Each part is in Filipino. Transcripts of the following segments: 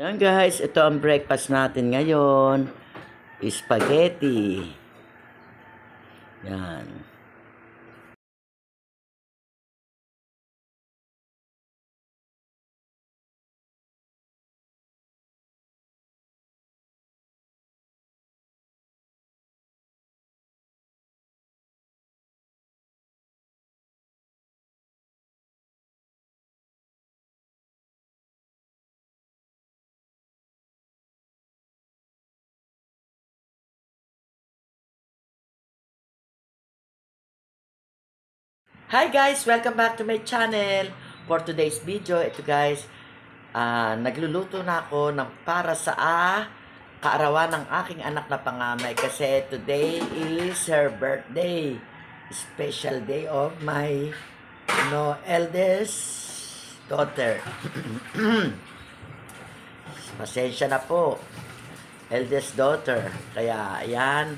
Yan guys, ito ang breakfast natin ngayon. Spaghetti. Yan. Hi guys! Welcome back to my channel. For today's video, ito guys, ah, nagluluto na ako ng para sa ah, kaarawan ng aking anak na panganay kasi today is her birthday. Special day of my no eldest daughter. Pasensya na po. Eldest daughter. Kaya, ayan,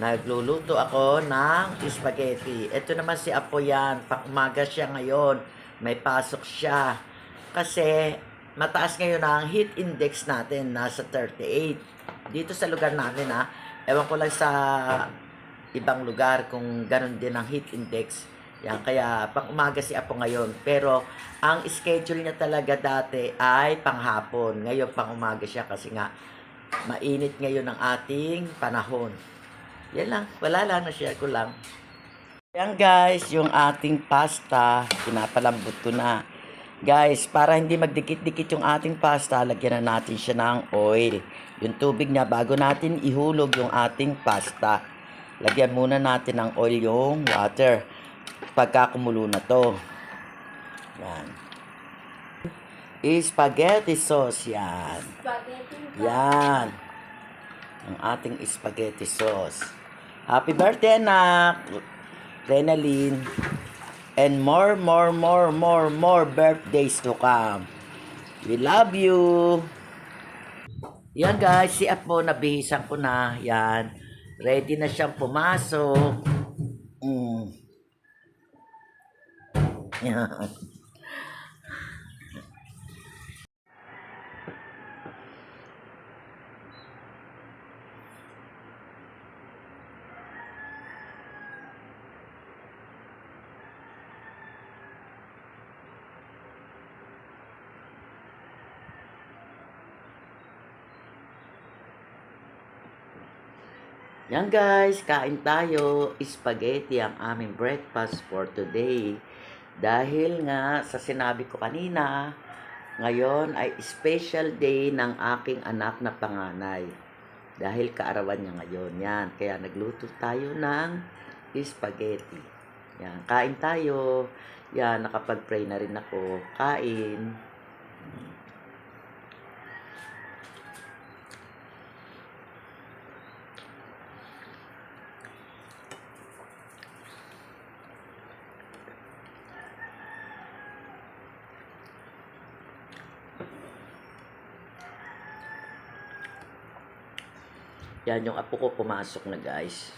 nagluluto ako ng spaghetti. Ito naman si Apo yan. Pakumaga siya ngayon. May pasok siya. Kasi, mataas ngayon ang heat index natin. Nasa 38. Dito sa lugar namin, ha. Ewan ko lang sa ibang lugar kung ganun din ang heat index. Yan, kaya pang si Apo ngayon. Pero, ang schedule niya talaga dati ay panghapon. Ngayon, pang umaga siya kasi nga, mainit ngayon ang ating panahon. Yan lang. Wala lang. Na-share ko lang. Yan guys, yung ating pasta, pinapalambot ko na. Guys, para hindi magdikit-dikit yung ating pasta, lagyan na natin siya ng oil. Yung tubig niya, bago natin ihulog yung ating pasta, lagyan muna natin ng oil yung water. Pagka kumulo na to. Yan. Spaghetti sauce yan. Spaghetti. Yan. Ang ating spaghetti sauce. Happy birthday, anak! Renaline. And more, more, more, more, more birthdays to come. We love you! Yan guys, si Apo nabihisan ko na. Yan. Ready na siyang pumasok. Mm. Yan. Yan guys, kain tayo. Spaghetti ang aming breakfast for today. Dahil nga sa sinabi ko kanina, ngayon ay special day ng aking anak na panganay. Dahil kaarawan niya ngayon. Yan, kaya nagluto tayo ng spaghetti. Yan, kain tayo. Yan, nakapag-pray na rin ako. Kain. Yan yung apo ko pumasok na guys.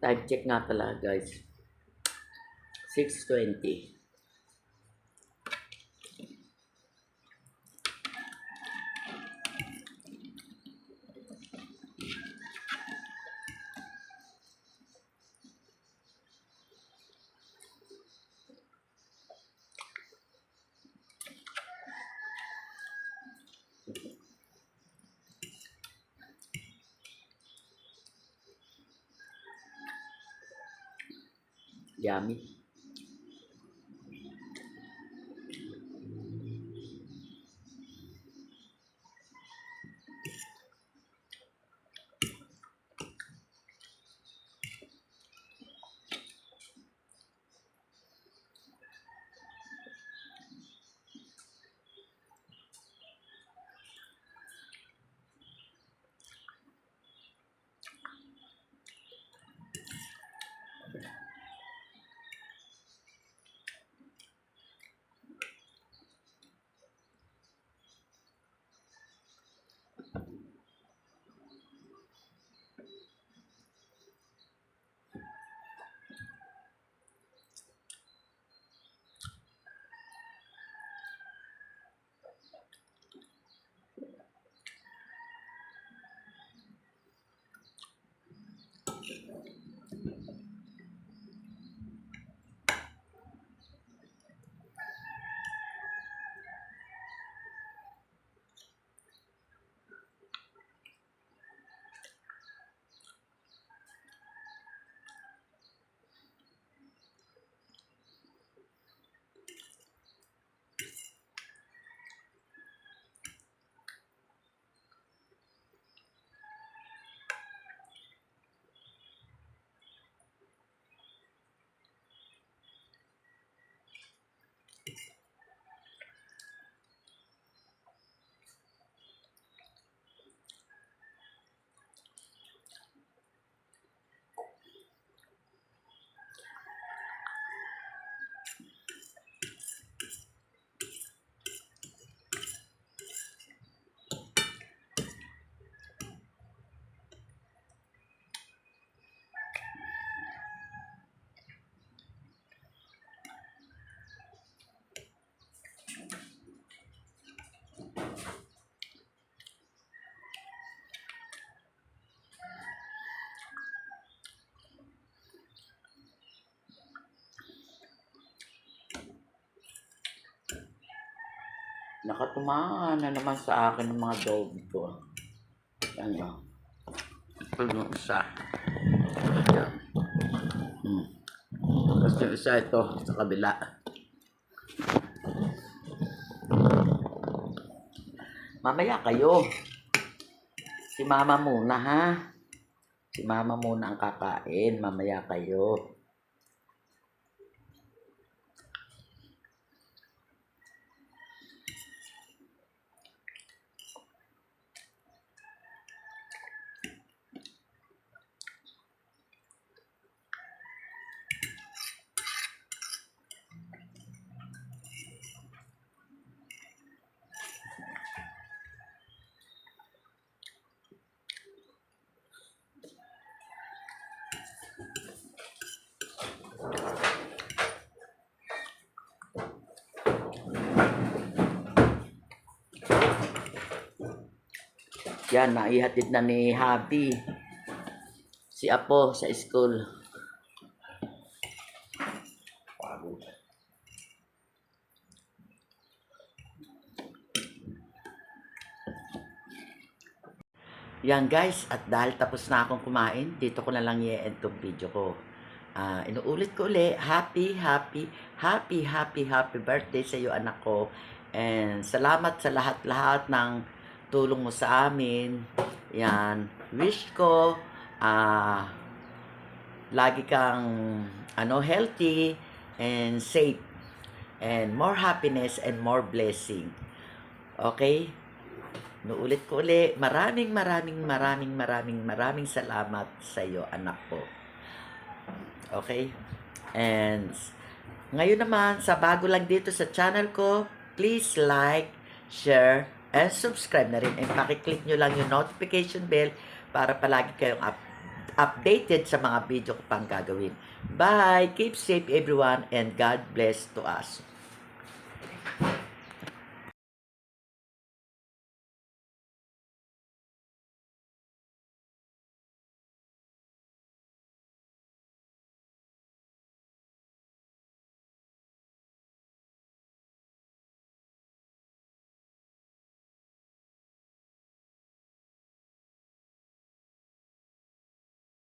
Time check nga pala, guys. 6.20. για μη Nakatumaan na naman sa akin ng mga dog ko. Yan o. Ito yung isa. Yan. Hmm. Tapos yung isa ito sa kabila. Mamaya kayo. Si mama muna ha. Si mama muna ang kakain. Mamaya kayo. Yan, naihatid na ni Happy. Si Apo sa school. Yan guys, at dahil tapos na akong kumain, dito ko na lang i-end tong video ko. Ah, inuulit ko uli, happy, happy, happy, happy, happy birthday sa iyo anak ko. And salamat sa lahat-lahat ng tulong mo sa amin. Yan, wish ko, ah, lagi kang, ano, healthy and safe. And more happiness and more blessing. Okay? Nuulit ko uli, maraming maraming maraming maraming maraming salamat sa iyo anak ko. Okay? And ngayon naman, sa bago lang dito sa channel ko, please like, share, and subscribe na rin. And pakiclick nyo lang yung notification bell para palagi kayong up, updated sa mga video ko pang gagawin. Bye! Keep safe everyone and God bless to us.